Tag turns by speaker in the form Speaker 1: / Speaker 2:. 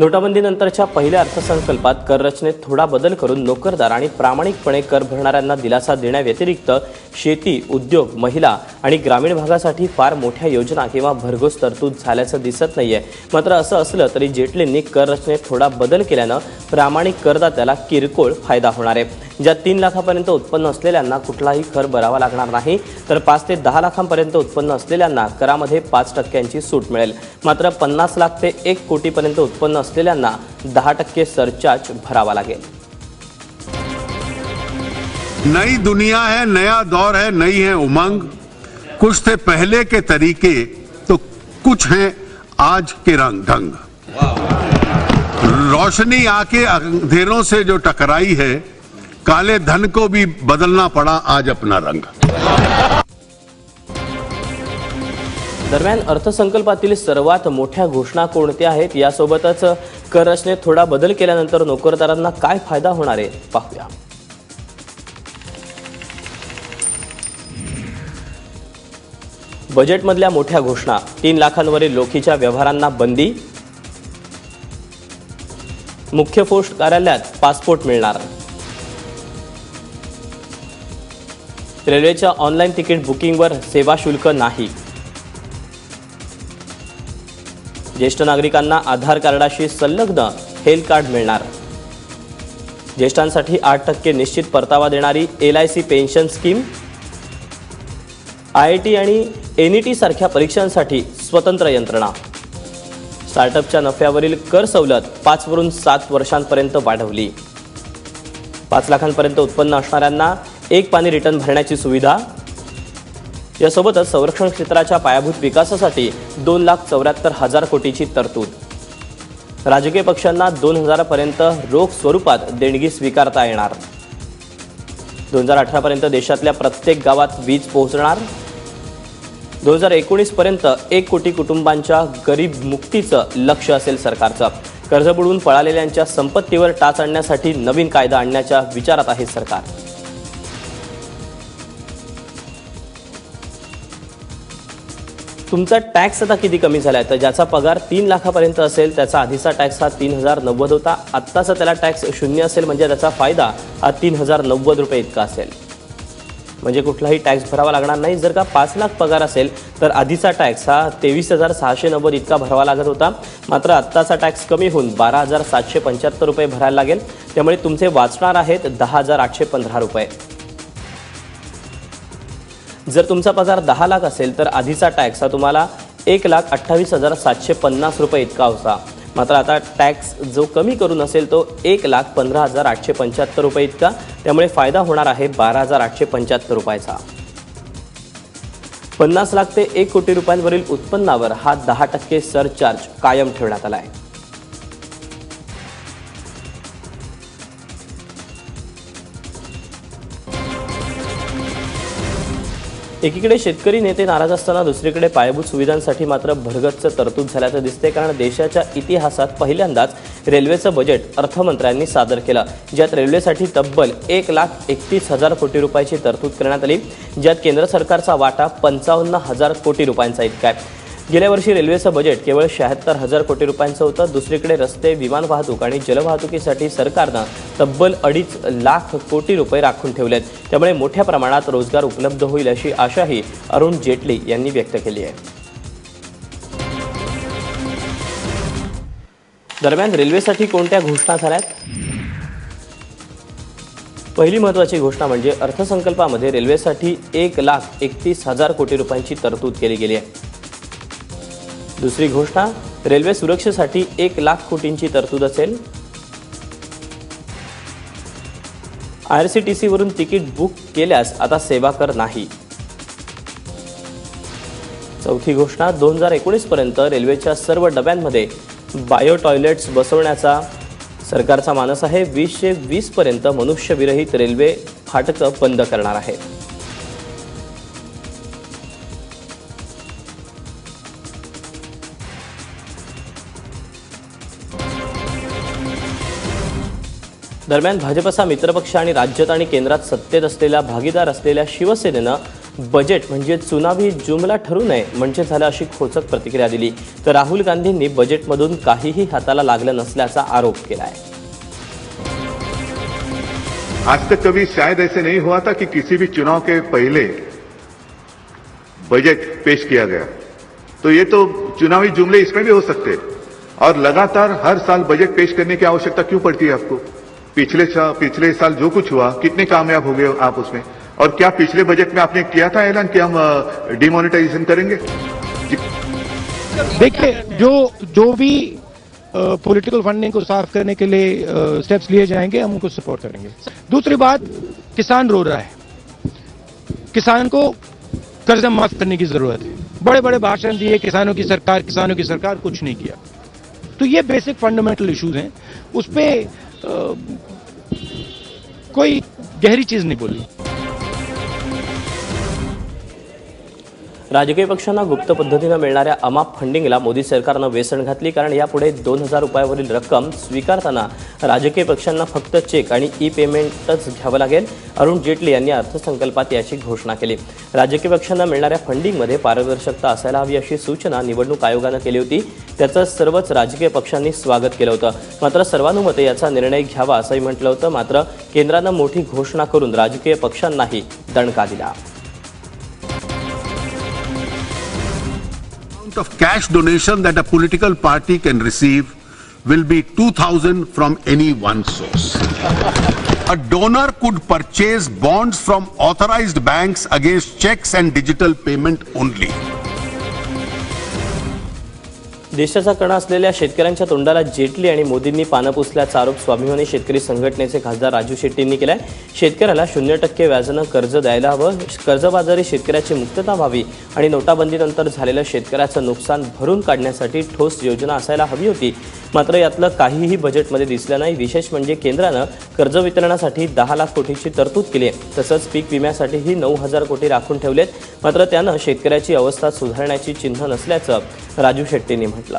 Speaker 1: नोटाबंदीनंतरच्या पहिल्या अर्थसंकल्पात कर रचनेत थोडा बदल करून नोकरदार आणि प्रामाणिकपणे कर भरणाऱ्यांना दिलासा देण्याव्यतिरिक्त शेती उद्योग महिला आणि ग्रामीण भागासाठी फार मोठ्या योजना किंवा भरघोस तरतूद झाल्याचं दिसत नाहीये. मात्र असं असलं तरी जेटलींनी कर रचनेत थोडा बदल केल्यानं प्रामाणिक करदात्याला किरकोळ फायदा होणार आहे. ज्या तीन लाखापर्यंत उत्पन्न असलेल्यांना कुठलाही कर भरावा लागणार नाही तर पाच ते दहा लाखांपर्यंत उत्पन्न असलेल्यांना करामध्ये पाच टक्क्यांची सूट मिळेल. मात्र पन्नास लाख ते एक कोटीपर्यंत उत्पन्न असलेल्यांना दहा टक्के सरचार्ज भरावा लागेल.
Speaker 2: नई दुनिया है नया दौर है नई है उमंग। कुछ थे पहले के तरीके तो कुछ हैं आज के रंग ढंग रोशनी आके अंधेरों से जो टकराई है काले धन को भी बदलना पड़ा आज अपना रंग।
Speaker 1: दरम्यान अर्थसंकल्पातील सर्वात मोठ्या घोषणा कोणत्या आहेत? यासोबतच कर रचनेत थोडा बदल केल्यानंतर नोकरदारांना काय फायदा होणार आहे? पाहूया. बजेटमधल्या मोठ्या घोषणा. तीन लाखांवरील लोकीच्या व्यवहारांना बंदी. मुख्य पोस्ट कार्यालयात पासपोर्ट मिळणार. रेल्वेच्या ऑनलाईन तिकीट बुकिंगवर सेवा शुल्क नाही. ज्येष्ठ नागरिकांना आधार कार्डाशी संलग्न हेल्थ कार्ड मिळणार. ज्येष्ठांसाठी आठ टक्के निश्चित परतावा देणारी L I C pension scheme I I T आणि एन ई टी सारख्या परीक्षांसाठी स्वतंत्र यंत्रणा. स्टार्टअपच्या नफ्यावरील कर सवलत पाचवरून सात वर्षांपर्यंत वाढवली. पाच लाखांपर्यंत उत्पन्न असणाऱ्यांना एक पाणी रिटर्न भरण्याची सुविधा. यासोबतच संरक्षण क्षेत्राच्या पायाभूत विकासासाठी दोन लाख चौऱ्याहत्तर हजार कोटीची तरतूद. राजकीय पक्षांना दोन हजारापर्यंत रोख स्वरूपात देणगी स्वीकारता येणार. दोन हजार अठरापर्यंत देशातल्या प्रत्येक गावात वीज पोहोचणार. दोन हजार एकोणीसपर्यंत एक कोटी कुटुंबांच्या गरीब मुक्तीचं लक्ष असेल सरकारचं. कर्ज बुडवून पळालेल्यांच्या संपत्तीवर टाच आणण्यासाठी नवीन कायदा आणण्याच्या विचारात आहे सरकार. तुमचा टॅक्स आता किती कमी झाला आहे तर ज्याचा पगार तीन लाखापर्यंत असेल त्याचा आधीचा टॅक्स हा तीन हजार नव्वद होता. आत्ताचा त्याला टॅक्स शून्य असेल म्हणजे त्याचा फायदा हा तीन हजार नव्वद रुपये इतका असेल. म्हणजे कुठलाही टॅक्स भरावा लागणार नाही. जर का पाच लाख पगार असेल तर आधीचा टॅक्स हा तेवीस हजार सहाशे नव्वद इतका भरावा लागत होता. मात्र आत्ताचा टॅक्स कमी होऊन बारा हजार सातशे पंच्याहत्तर रुपये भरायला लागेल. त्यामुळे तुमचे वाचणार आहेत दहा हजार आठशे पंधरा रुपये. जर तुमचा पगार दहा लाख असेल तर आधीचा टॅक्स हा तुम्हाला एक लाख अठ्ठावीस हजार सातशे पन्नास रुपये इतका होता. मात्र आता टॅक्स जो कमी करून असेल तो एक लाख पंधरा हजार आठशे पंच्याहत्तर रुपये इतका. त्यामुळे फायदा होणार आहे बारा हजार आठशे पंच्याहत्तर रुपयाचा. पन्नास लाख ते एक कोटी रुपयांवरील उत्पन्नावर हा दहा टक्के सरचार्ज कायम ठेवण्यात आला आहे एकीकडे शेतकरी नेते नाराज असताना दुसरीकडे पायाभूत सुविधांसाठी मात्र भरगच्च तरतूद झाल्याचं दिसते कारण देशाच्या इतिहासात पहिल्यांदाच रेल्वेचं बजेट अर्थमंत्र्यांनी सादर केलं. ज्यात रेल्वेसाठी तब्बल एक लाख एकतीस हजार कोटी रुपयाची तरतूद करण्यात आली. ज्यात केंद्र सरकारचा वाटा पंचावन्न हजार कोटी रुपयांचा इतका आहे. गेल्या वर्षी रेल्वेचं बजेट केवळ शहात्तर हजार कोटी रुपयांचं होतं. दुसरीकडे रस्ते विमान वाहतूक आणि जलवाहतुकीसाठी सरकारनं तब्बल अडीच लाख कोटी रुपये राखून ठेवलेत. त्यामुळे मोठ्या प्रमाणात रोजगार उपलब्ध होईल अशी आशाही अरुण जेटली यांनी व्यक्त केली आहे. दरम्यान रेल्वेसाठी कोणत्या घोषणा झाल्यात? पहिली महत्वाची घोषणा म्हणजे अर्थसंकल्पामध्ये रेल्वेसाठी एक लाख एकतीस हजार कोटी रुपयांची तरतूद केली गेली आहे. दुसरी घोषणा रेल्वे सुरक्षेसाठी एक लाख कोटींची तरतूद असेल. आय आर सी टी सीवरून तिकीट बुक केल्यास आता सेवा कर नाही. चौथी घोषणा दोन हजार एकोणीस पर्यंत रेल्वेच्या सर्व डब्यांमध्ये बायो टॉयलेट्स बसवण्याचा. सरकारचा मानस आहे वीसशे वीस पर्यंत मनुष्यविरहित रेल्वे फाटकं बंद करणार आहे. दरम्यान भाजपचा मित्रपक्ष आणि राज्यात आणि केंद्रात सत्तेत असलेला भागीदार असलेल्या शिवसेनेनं बजेट म्हणजे चुनावी जुमला ठरू नये म्हणजे झालं अशी खोचक प्रतिक्रिया दिली. तर राहुल गांधींनी बजेटमधून काहीही हाताला लागलं नसल्याचा आरोप केला आहे
Speaker 3: आज तक कभी शायद ऐसे नहीं हुआ था कि किसी भी चुनाव के पहले बजट पेश किया गया। तो ये तो चुनावी जुमले इसमें भी हो सकते और लगातार हर साल बजट पेश करने की आवश्यकता क्यों पड़ती है आपको? पिछले साल पिछले साल जो कुछ हुआ, कितने कामयाब हो गए आप उसमें? और क्या पिछले बजट में आपने किया था ऐलान कि हम डिमोनेटाइजेशन करेंगे?
Speaker 4: देखिए, जो जो भी पॉलिटिकल फंडिंग को साफ़ करने के लिए स्टेप्स लिए जाएँगे, हम उनको सपोर्ट करेंगे। दूसरी बात, किसान रो रहा है। किसान को कर्जा माफ़ करने की ज़रूरत है। बड़े बड़े भाषण दिए, किसानों की सरकार, किसानों की सरकार कुछ नहीं किया। तो ये बेसिक फंडामेंटल इश्यूज़ हैं। उस पर कोई गहरी चीज नहीं बोली।
Speaker 1: राजकीय पक्षांना गुप्त पद्धतीनं मिळणाऱ्या अमाप फंडिंगला मोदी सरकारनं वेसण घातली कारण यापुढे दोन हजार रुपयावरील रक्कम स्वीकारताना राजकीय पक्षांना फक्त चेक आणि ई पेमेंटच घ्यावं लागेल. अरुण जेटली यांनी अर्थसंकल्पात याची घोषणा केली. राजकीय पक्षांना मिळणाऱ्या फंडिंगमध्ये पारदर्शकता असायला हवी अशी सूचना निवडणूक आयोगानं केली होती. त्याचं सर्वच राजकीय पक्षांनी स्वागत केलं होतं. मात्र सर्वानुमते याचा निर्णय घ्यावा असंही म्हटलं होतं. मात्र केंद्रानं मोठी घोषणा करून राजकीय पक्षांनाही दणका दिला.
Speaker 2: Of cash donation that a political party can receive will be 2000 from any one source. A donor could purchase bonds from authorized banks against checks and digital payment only.
Speaker 1: देशाचा कणा असलेल्या शेतकऱ्यांच्या तोंडाला जेटली आणि मोदींनी पानं पुसल्याचा आरोप स्वाभिमानी शेतकरी संघटनेचे खासदार राजू शेट्टींनी केलाय. शेतकऱ्याला शून्य टक्के व्याजानं कर्ज द्यायला हवं. कर्जबाजारी शेतकऱ्याची मुक्तता व्हावी आणि नोटाबंदीनंतर झालेलं शेतकऱ्याचं नुकसान भरून काढण्यासाठी ठोस योजना असायला हवी होती. मात्र यातलं काहीही बजेटमध्ये दिसलं नाही. विशेष म्हणजे केंद्रानं कर्ज वितरणासाठी दहा लाख कोटीची तरतूद केली आहे. तसंच पीक विम्यासाठीही नऊ हजार कोटी राखून ठेवलेत. मात्र त्यानं शेतकऱ्याची अवस्था सुधारण्याची चिन्ह नसल्याचं राजू शेट्टींनी म्हटलं